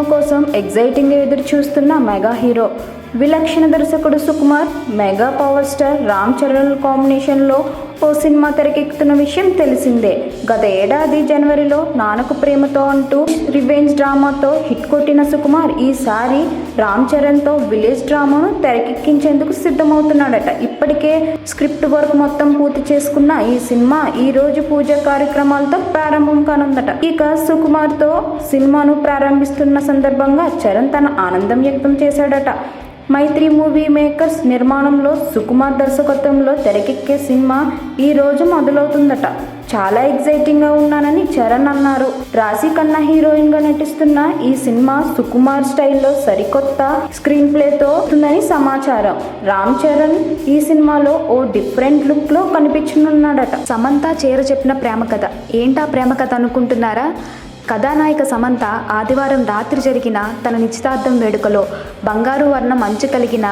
Cinema కోసం exciting ఎదురు చూస్తున్న మెగా హీరో. విలక్షణ దర్శకుడు Sukumar mega power star Ram Charan కాంబినేషన్లో ఓ సినిమా తెరకెక్కుతున్న విషయం తెలిసిందే. గత ఏడాది జనవరిలో నానకు ప్రేమతో అంటూ రివెంజ్ డ్రామాతో హిట్ కొట్టిన సుకుమార్ ఈసారి రామ్ చరణ్తో విలేజ్ డ్రామాను తెరకెక్కించేందుకు సిద్ధమవుతున్నాడట. ఇప్పటికే స్క్రిప్ట్ వర్క్ మొత్తం పూర్తి చేసుకున్న ఈ సినిమా ఈ రోజు పూజ కార్యక్రమాలతో ప్రారంభం కానుందట. ఇక సుకుమార్తో సినిమాను ప్రారంభిస్తున్న సందర్భంగా చరణ్ తన ఆనందం వ్యక్తం చేశాడట. మైత్రి మూవీ మేకర్స్ నిర్మాణంలో సుకుమార్ దర్శకత్వంలో తెరకెక్కే సినిమా ఈ రోజు మొదలవుతుందట. చాలా ఎగ్జైటింగ్గా ఉన్నానని చరణ్ అన్నారు. రాశి కన్నా హీరోయిన్గా నటిస్తున్న ఈ సినిమా సుకుమార్ స్టైల్లో సరికొత్త స్క్రీన్ ప్లేతో ఉందని సమాచారం. రామ్ చరణ్ ఈ సినిమాలో ఓ డిఫరెంట్ లుక్లో కనిపించనున్నాడట. సమంత చేర చెప్పిన ప్రేమ కథ. ఏంటా ప్రేమ కథ అనుకుంటున్నారా? కథానాయిక సమంత ఆదివారం రాత్రి జరిగిన తన నిశ్చితార్థం వేడుకలో బంగారు వర్ణం అంచు కలిగిన